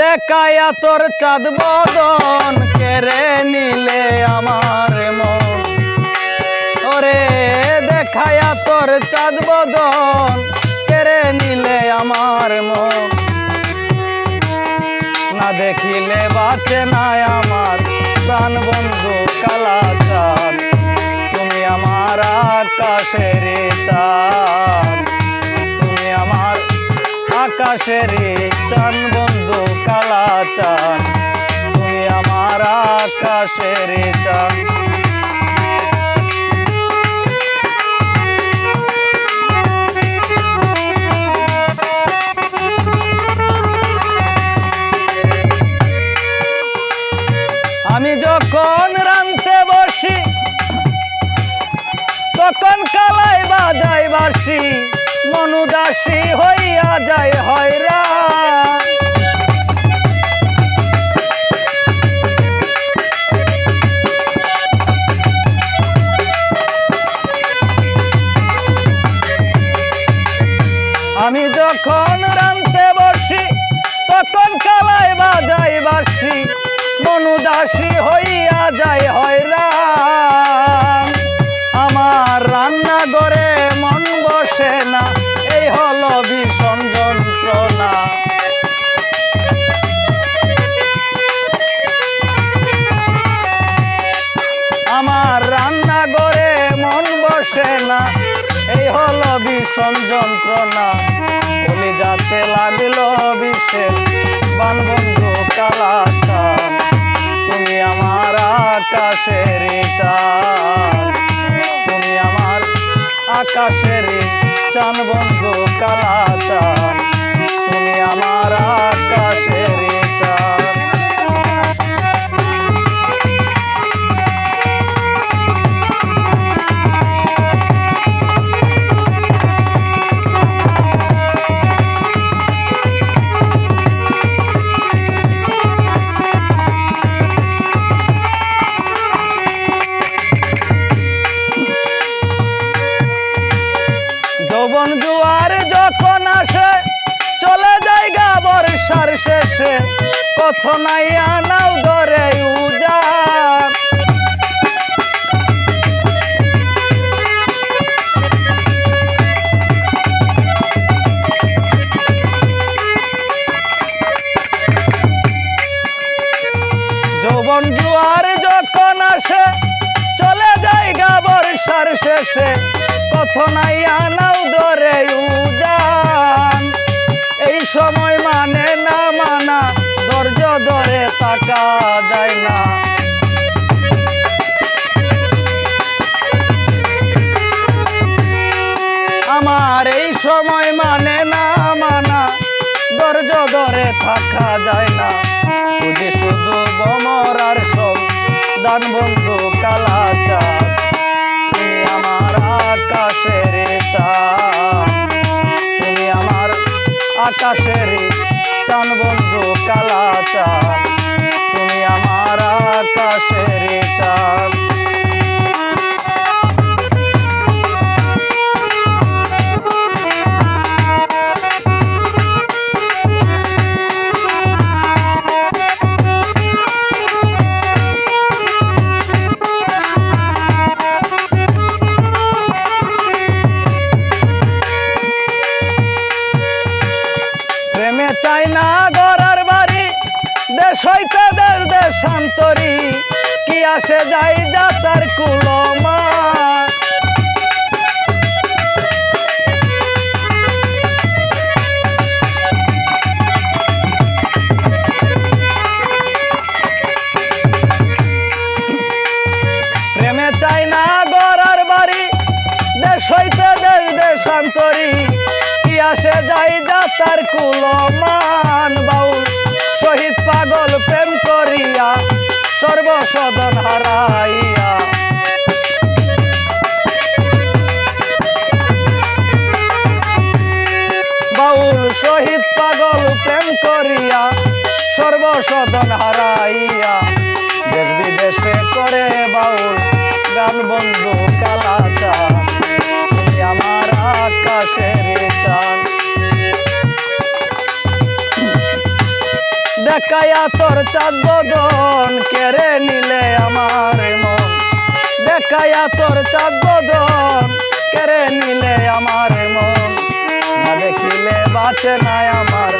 দেখায়া তোর চাঁদ বদন কেড়ে নিলে আমার মন। ওরে দেখায়া তোর চাঁদ বদন কেড়ে নিলে আমার মন। না দেখিলে বাঁচে না আমার প্রাণ বন্ধু কালা চাঁদ তুমি আমার আকাশের চাঁদ। তুমি আমার আকাশের বন্ধু কালা চান তুমি আমার আকাশের চান। আমি যখন রানতে বসি, তখন কালাই বাজাই বাসি, মনুদাসী হইয়া যায় হয়রা আমি যখন রানতে বসি তখন কালাই বাজাই বাসি মনুদাসী হইয়া যায় হয়রান। আমার রান্না করে মন বসে না, এই হলো ভীষণ যন্ত্রণা। আমার রান্না করে মন বসে না, এই হলো ভীষণ যন্ত্রণা কলি যাতে লাগল বিষের বানবন্ধু কালাকান। তুমি আমার আকাশের চান তুমি আমার আকাশের চান বন্ধু কালা চান তুমি আমার আকাশের নাই আনাও ধরে উজার যৌবন জুয়ার যখন আসে, চলে যায় গা বর্ষার শেষে। কত নাই আনাও ধরে উজান এই সময় মানে না তাকা যায় না। আমার এই সময় মানে না, মানা, ধৈর্য ধরে থাকা যায় না। বুঝি শুধু বমর আর সব দান বন্ধু কালা চাঁদ তুমি আমার আকাশের চাঁদ। তুমি আমার আকাশের চান বন্ধু কালা চাঁদ তুমি আমার আকাশের চাঁদ প্রেমে চাই না গড়ার বাড়ি দেশ হইতে দেশ দেশান্তরি। কি আসে যাই যাতার কুলমা। প্রেমে চাই না গড়ার বাড়ি দেশ হইতে দেশ দেশান্তরি। কি আসে যাই যাতার কুলমান সর্বসদন হারাইয়া। বাউল শহীদ পাগল প্রেম করিয়া সর্বসদন হারাইয়া। দেশ বিদেশে করে বাউল গান বন্ধু চান তোর চাঁদ কেড়ে নিলে আমার মন? দেখায়া তোর চাঁদ বদন কেড়ে নিলে আমার মন? না দেখিলে বাঁচে নাই আমার